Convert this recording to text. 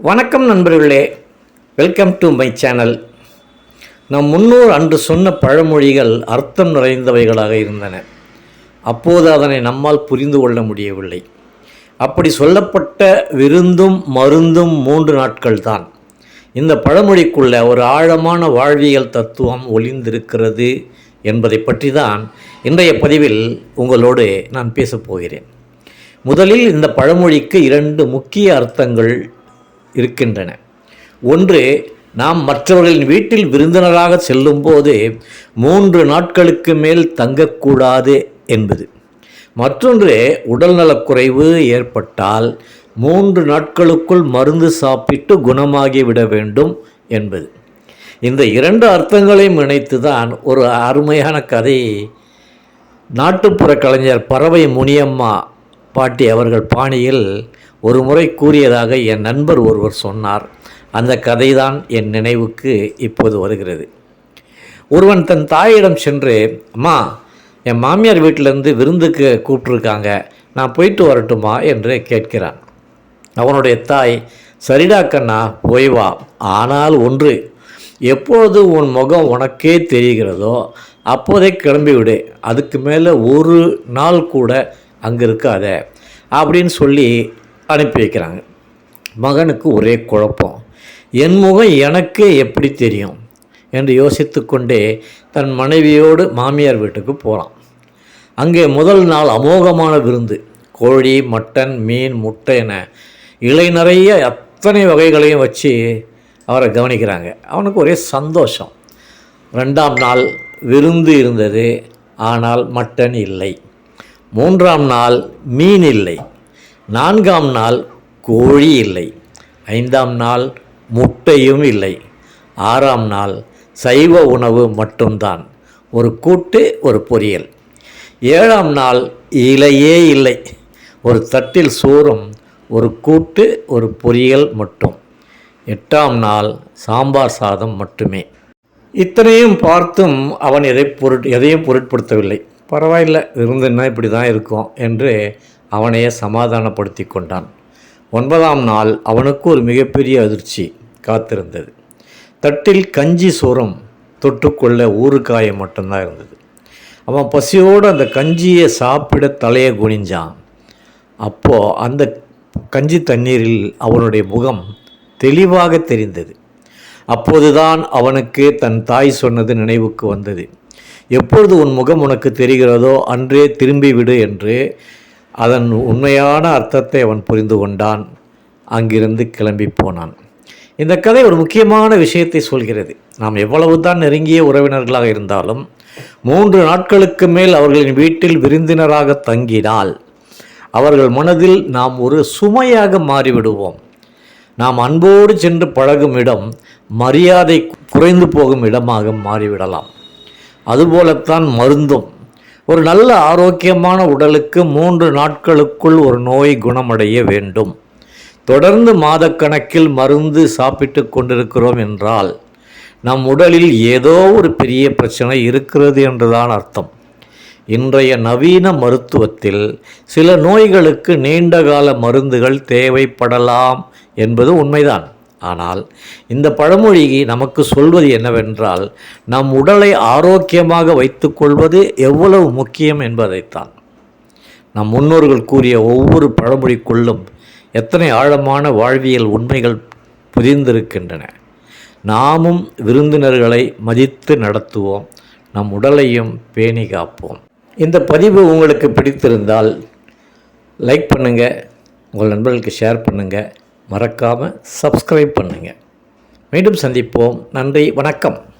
வணக்கம் நண்பர்களே. Welcome to my channel நம் முன்னோர் அன்று சொன்ன பழமொழிகள் அர்த்தம் நிறைந்தவைகளாக இருந்தன. அப்போது அதனை நம்மால் புரிந்து கொள்ள முடியவில்லை. அப்படி சொல்லப்பட்ட விருந்தும் மருந்தும் மூன்று நாட்கள் தான் இந்த பழமொழிக்குள்ள ஒரு ஆழமான வாழ்வியல் தத்துவம் ஒளிந்திருக்கிறது என்பதை பற்றி தான் இன்றைய பதிவில் உங்களோடு நான் பேசப் போகிறேன். முதலில் இந்த பழமொழிக்கு இரண்டு முக்கிய அர்த்தங்கள் இருக்கின்றன. ஒன்று நாம் மற்றவர்களின் வீட்டில் விருந்தினராக செல்லும்போது மூன்று நாட்களுக்கு மேல் தங்கக்கூடாது என்பது. மற்றொன்று உடல்நலக்குறைவு ஏற்பட்டால் மூன்று நாட்களுக்குள் மருந்து சாப்பிட்டு குணமாகிவிட வேண்டும் என்பது. இந்த இரண்டு அர்த்தங்களையும் இணைத்து தான் ஒரு அருமையான கதை. நாட்டுப்புற கலைஞர் பறவை முனியம்மா பாட்டி அவர்கள் பாணியில் ஒரு முறை கூறியதாக என் நண்பர் ஒருவர் சொன்னார். அந்த கதைதான் என் நினைவுக்கு இப்போது வருகிறது. ஒருவன் தன் தாயிடம் சென்று அம்மா என் மாமியார் வீட்டிலேருந்து விருந்துக்கு கூப்பிட்ருக்காங்க நான் போயிட்டு வரட்டுமா? என்று கேட்கிறான். அவனுடைய தாய் சரிடா கண்ணா போய் வா. ஆனால் ஒன்று எப்பொழுது உன் முகம் உனக்கே தெரிகிறதோ அப்போதே கிளம்பிவிடு. அதுக்கு மேலே ஒரு நாள் கூட அங்கே இருக்காத அப்படின்னு சொல்லி அனுப்பி வைக்கிறாங்க. மகனுக்கு ஒரே குழப்பம். என் முகம் எனக்கே எப்படி தெரியும்? என்று யோசித்து கொண்டே தன் மனைவியோடு மாமியார் வீட்டுக்கு போகிறான் அங்கே முதல் நாள் அமோகமான விருந்து. கோழி மட்டன் மீன் முட்டை என இலை நிறைய அத்தனை வகைகளையும் வச்சு அவரை கவனிக்கிறாங்க. அவனுக்கு ஒரே சந்தோஷம். ரெண்டாம் நாள் விருந்து இருந்தது ஆனால் மட்டன் இல்லை. மூன்றாம் நாள் மீன் இல்லை. நான்காம் நாள் கோழி இல்லை. ஐந்தாம் நாள் முட்டையும் இல்லை. ஆறாம் நாள் சைவ உணவு மட்டும்தான். ஒரு கூட்டு ஒரு பொரியல். ஏழாம் நாள் இலையே இல்லை. ஒரு தட்டில் சோறும் ஒரு கூட்டு ஒரு பொரியல் மட்டும். எட்டாம் நாள் சாம்பார் சாதம் மட்டுமே. இத்தனையும் பார்த்தும் அவன் எதை பொருட் எதையும் பொருட்படுத்தவில்லை. பரவாயில்ல விருந்துன்னா இப்படி தான் இருக்கும் என்று அவனையே சமாதானப்படுத்தி கொண்டான். ஒன்பதாம் நாள் அவனுக்கு ஒரு மிகப்பெரிய அதிர்ச்சி காத்திருந்தது. தட்டில் கஞ்சி சோறும் தொட்டுக்கொள்ள ஊறுகாயம் மட்டும்தான் இருந்தது. அவன் பசியோடு அந்த கஞ்சியை சாப்பிட தலையை குனிஞ்சான். அப்போது அந்த கஞ்சி தண்ணீரில் அவனுடைய முகம் தெளிவாக தெரிந்தது. அப்போதுதான் அவனுக்கு தன் தாய் சொன்னது நினைவுக்கு வந்தது. எப்பொழுது உன் முகம் உனக்கு தெரிகிறதோ அன்றே திரும்பிவிடு என்று அதன் உண்மையான அர்த்தத்தை அவன் புரிந்து கொண்டான். அங்கிருந்து கிளம்பி போனான். இந்த கதை ஒரு முக்கியமான விஷயத்தை சொல்கிறது. நாம் எவ்வளவு தான் நெருங்கிய உறவினர்களாக இருந்தாலும் மூன்று நாட்களுக்கு மேல் அவர்களின் வீட்டில் விருந்தினராக தங்கினால் அவர்கள் மனதில் நாம் ஒரு சுமையாக மாறிவிடுவோம். நாம் அன்போடு சென்று பழகும் இடம் மரியாதை குறைந்து போகும் இடமாக மாறிவிடலாம். அதுபோலத்தான் மருந்தும். ஒரு நல்ல ஆரோக்கியமான உடலுக்கு மூன்று நாட்களுக்குள் ஒரு நோய் குணமடைய வேண்டும். தொடர்ந்து மாதக்கணக்கில் மருந்து சாப்பிட்டு கொண்டிருக்கிறோம் என்றால் நம் உடலில் ஏதோ ஒரு பெரிய பிரச்சனை இருக்கிறது என்றுதான் அர்த்தம். இன்றைய நவீன மருத்துவத்தில் சில நோய்களுக்கு நீண்டகால மருந்துகள் தேவைப்படலாம் என்பது உண்மைதான். ஆனால் இந்த பழமொழி நமக்கு சொல்வது என்னவென்றால் நம் உடலை ஆரோக்கியமாக வைத்துக்கொள்வது எவ்வளவு முக்கியம் என்பதைத்தான். நம் முன்னோர்கள் கூறிய ஒவ்வொரு பழமொழிக்குள்ளும் எத்தனை ஆழமான வாழ்வியல் உண்மைகள் புதிந்திருக்கின்றன. நாமும் விருந்தினர்களை மதித்து நடத்துவோம் நம் உடலையும் பேணி காப்போம். இந்த பதிவு உங்களுக்கு பிடித்திருந்தால் லைக் பண்ணுங்கள் உங்கள் நண்பர்களுக்கு ஷேர் பண்ணுங்கள் மறக்காமல் சப்ஸ்கிரைப் பண்ணுங்கள் மீண்டும் சந்திப்போம். நன்றி வணக்கம்.